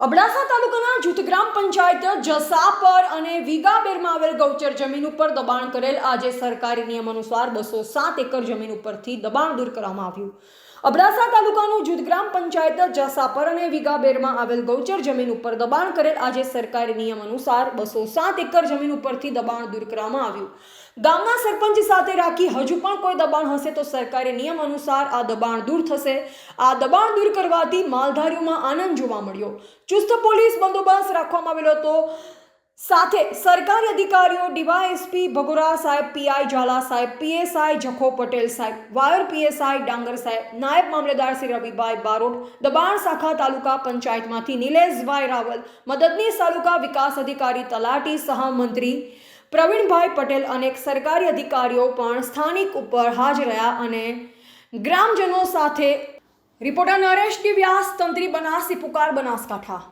અબડાસા તાલુકાના જૂથ ગ્રામ પંચાયત જસાપર અને વિગાબેરમાં આવેલ ગૌચર જમીન ઉપર દબાણ કરેલ આજે સરકારી નિયમ અનુસાર બસો સાત એકર જમીન ઉપરથી દબાણ દૂર કરવામાં આવ્યું. અબડાસા તાલુકાનું જૂથ ગ્રામ પંચાયત જસાપર અને વિગાબેરમાં આવેલ ગૌચર જમીન ઉપર દબાણ કરેલ આજે સરકારી નિયમ અનુસાર બસો સાત એકર જમીન ઉપરથી દબાણ દૂર કરવામાં આવ્યું. ગામના સરપંચ સાથે રાખી હજુ પણ કોઈ દબાણ હશે તો સરકારી નિયમ અનુસાર આ દબાણ દૂર થશે. આ દબાણ દૂર કરવાથી માલધારીઓમાં આનંદ જોવા મળ્યો. ચુસ્ત પોલીસ બંદોબસ્ત રાખવામાં આવેલો હતો. સાથે સરકારી અધિકારીઓ, ડીવાયએસપી, ભગોરા સાહેબ, પીઆઈ ઝાલા સાહેબ, પીએસઆઈ જખો પટેલ સાહેબ, વાયર પીએસઆઈ ડાંગર સાહેબ, નાયબ મામલેદાર શ્રી રવિભાઈ બારોટ, દબાણ શાખા તાલુકા પંચાયતમાંથી નિલેશભાઈ રાવલ, મદદનીશ તાલુકા વિકાસ અધિકારી તલાટી સહમંત્રી પ્રવીણભાઈ પટેલ અનેક સરકારી અધિકારીઓ પણ સ્થાનિક ઉપર હાજર રહ્યા અને ગ્રામજનો સાથે રિપોર્ટર નરેશ વ્યાસ તંત્રી બનાસી, પુકાર બનાસકાંઠા.